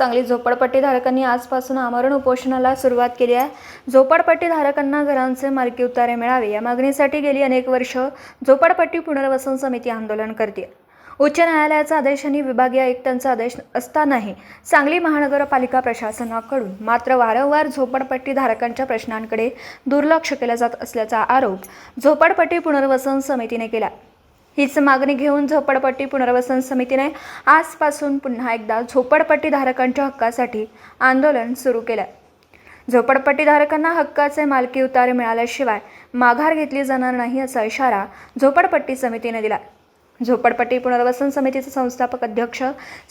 सांगली झोपडपट्टीधारकांनी आजपासून आमरण उपोषणाला सुरुवात केली आहे. झोपडपट्टीधारकांना घरांचे मालकी उतारे मिळावे या मागणीसाठी गेली अनेक वर्ष झोपडपट्टी पुनर्वसन समिती आंदोलन करते. उच्च न्यायालयाचा आदेश आणि विभागीय आयुक्तांचा आदेश असतानाही सांगली महानगरपालिका प्रशासनाकडून मात्र वारंवार झोपडपट्टीधारकांच्या प्रश्नांकडे दुर्लक्ष केलं जात असल्याचा आरोप झोपडपट्टी पुनर्वसन समितीने केला हीच मागणी घेऊन झोपडपट्टी पुनर्वसन समितीने आजपासून पुन्हा एकदा झोपडपट्टी धारकांच्या हक्कासाठी आंदोलन सुरू केलं. झोपडपट्टीधारकांना हक्काचे मालकी उतारे मिळाल्याशिवाय माघार घेतली जाणार नाही असा इशारा झोपडपट्टी समितीने दिला. झोपडपट्टी पुनर्वसन समितीचे संस्थापक अध्यक्ष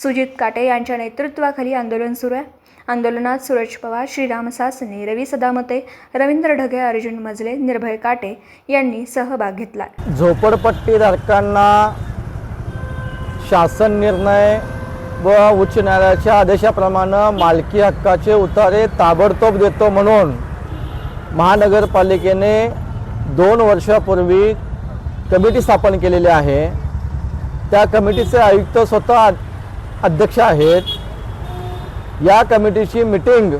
सुजित काटे यांच्या नेतृत्वाखाली आंदोलन सुरू आहे. आंदोलनात सूरज पवार श्रीराम सासने रवी सदामते रवींद्र ढगे अर्जुन मजले निर्भय काटे यांनी सहभाग घेतला. झोपडपट्टीधारकांना शासन निर्णय व उच्च न्यायालयाच्या आदेशाप्रमाणे मालकी हक्काचे उतारे ताबडतोब देतो म्हणून महानगरपालिकेने दोन वर्षापूर्वी कमिटी स्थापन केलेली आहे. त्या कमिटीचे आयुक्त स्वतः अध्यक्ष आहेत. या कमिटीची मिटिंग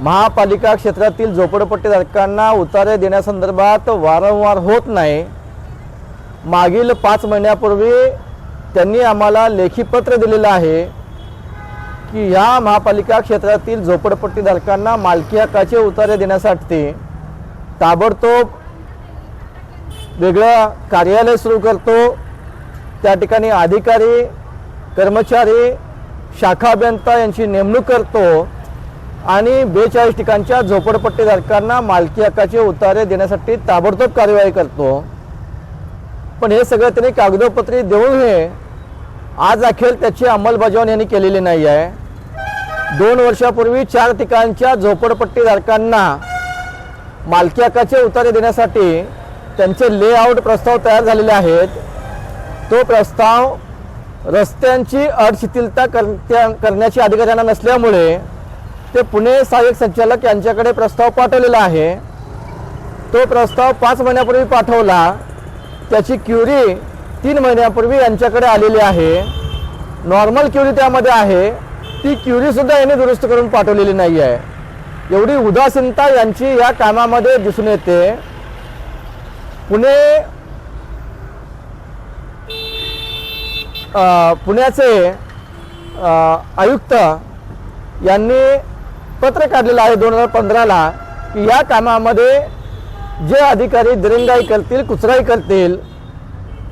महापालिका क्षेत्रातील झोपडपट्टीधारकांना उतारे देण्यासंदर्भात वारंवार होत नाही. मागील पाच महिन्यापूर्वी त्यांनी आम्हाला लेखीपत्र दिलेलं आहे की ह्या महापालिका क्षेत्रातील झोपडपट्टीधारकांना मालकी हक्काचे उतारे देण्यासाठी ताबडतोब वेगळं कार्यालय सुरू करतो. त्या ठिकाणी अधिकारी कर्मचारी शाखा अभियंता यांची नेमणूक करतो आणि बेचाळीस ठिकाणच्या झोपडपट्टीधारकांना मालकी हक्काचे उतारे देण्यासाठी ताबडतोब कार्यवाही करतो. पण हे सगळं त्यांनी कागदोपत्री देऊन हे आज अखेर त्याची अंमलबजावणी यांनी केलेली नाही आहे. दोन वर्षापूर्वी चार ठिकाणच्या झोपडपट्टीधारकांना मालकी हक्काचे उतारे देण्यासाठी त्यांचे लेआउट प्रस्ताव तयार झालेले आहेत. तो प्रस्ताव रस्त्यांची अडशिथिलता करत्या करण्याची अधिकाऱ्यांना नसल्यामुळे ते पुणे सहाय्यक संचालक यांच्याकडे प्रस्ताव पाठवलेला आहे. तो प्रस्ताव पाच महिन्यापूर्वी पाठवला. त्याची क्युरी तीन महिन्यापूर्वी यांच्याकडे आलेली आहे. नॉर्मल क्युरी त्यामध्ये आहे. ती क्युरीसुद्धा यांनी दुरुस्त करून पाठवलेली नाही आहे. एवढी उदासीनता यांची या कामामध्ये दिसून येते. पुणे पुण्याचे आयुक्त यांनी पत्र काढलेलं आहे दोन हजार पंधराला की या कामामध्ये जे अधिकारी दिरंगाई करतील कुचराई करतील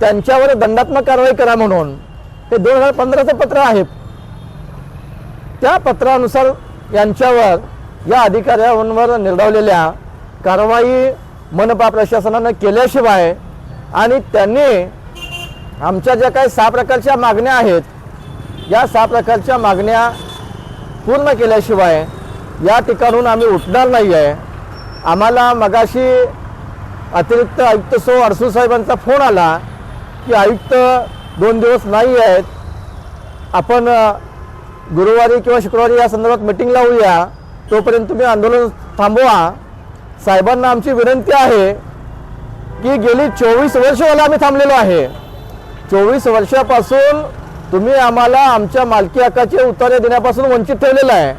त्यांच्यावर दंडात्मक कारवाई करा म्हणून हे दोन हजार पंधराचं पत्र आहे. त्या पत्रानुसार यांच्यावर या अधिकाऱ्यांवर निर्धावलेल्या कारवाई मनपा प्रशासनानं केल्याशिवाय आणि त्यांनी आमच्या ज्या काही सहा प्रकारच्या मागण्या आहेत या सहा प्रकारच्या मागण्या पूर्ण केल्याशिवाय या ठिकाणून आम्ही उठणार नाही आहे आम्हाला मगाशी अतिरिक्त आयुक्त सो अडसूळ साहेबांचा फोन आला की आयुक्त दोन दिवस नाही आहेत. आपण गुरुवारी किंवा शुक्रवारी या संदर्भात मिटिंग लावूया तोपर्यंत तुम्ही आंदोलन थांबवा. साहेबांना आमची विनंती आहे की गेली चोवीस वर्ष आम्ही थांबलेलो आहे. चोवीस वर्षापासून तुम्ही आम्हाला आमच्या मालकी हक्काचे उतारे देण्यापासून वंचित ठेवलेलं आहे.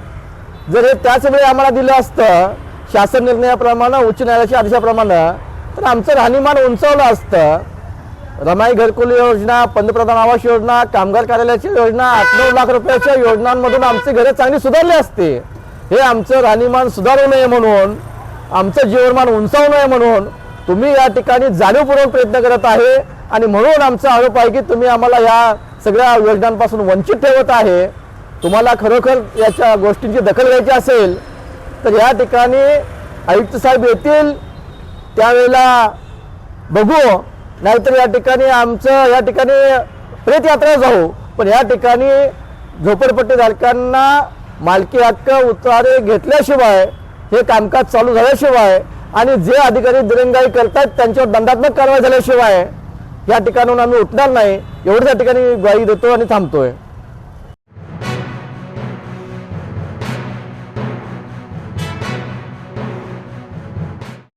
जर हे त्याच वेळी आम्हाला दिलं असतं शासन निर्णयाप्रमाणे उच्च न्यायालयाच्या आदेशाप्रमाणे तर आमचं राहणीमान उंचावलं असतं. रमाई घरकुल योजना पंतप्रधान आवास योजना कामगार कार्यालयाची योजना आठ नऊ लाख रुपयाच्या योजनांमधून आमची घरे चांगली सुधारली असते. हे आमचं राहणीमान सुधारू नये म्हणून आमचं जीवनमान उंचावू नये म्हणून तुम्ही या ठिकाणी जाणीवपूर्वक प्रयत्न करत आहे. आणि म्हणून आमचा आरोप आहे की तुम्ही आम्हाला या सगळ्या योजनांपासून वंचित ठेवत आहे. तुम्हाला खरोखर याच्या गोष्टींची दखल घ्यायची असेल तर या ठिकाणी आयुक्त साहेब येतील त्यावेळेला बघू. नाहीतर या ठिकाणी आमचं या ठिकाणी प्रेतयात्रा जाऊ. पण या ठिकाणी झोपडपट्टीधारकांना मालकी हक्क उतारे घेतल्याशिवाय हे कामकाज चालू झाल्याशिवाय आणि जे अधिकारी दिरंगाई करतात त्यांच्यावर दंडात्मक कारवाई झाल्याशिवाय या ठिकाणून आम्ही उठणार नाही. एवढं त्या ठिकाणी ग्वाही देतो आणि थांबतोय.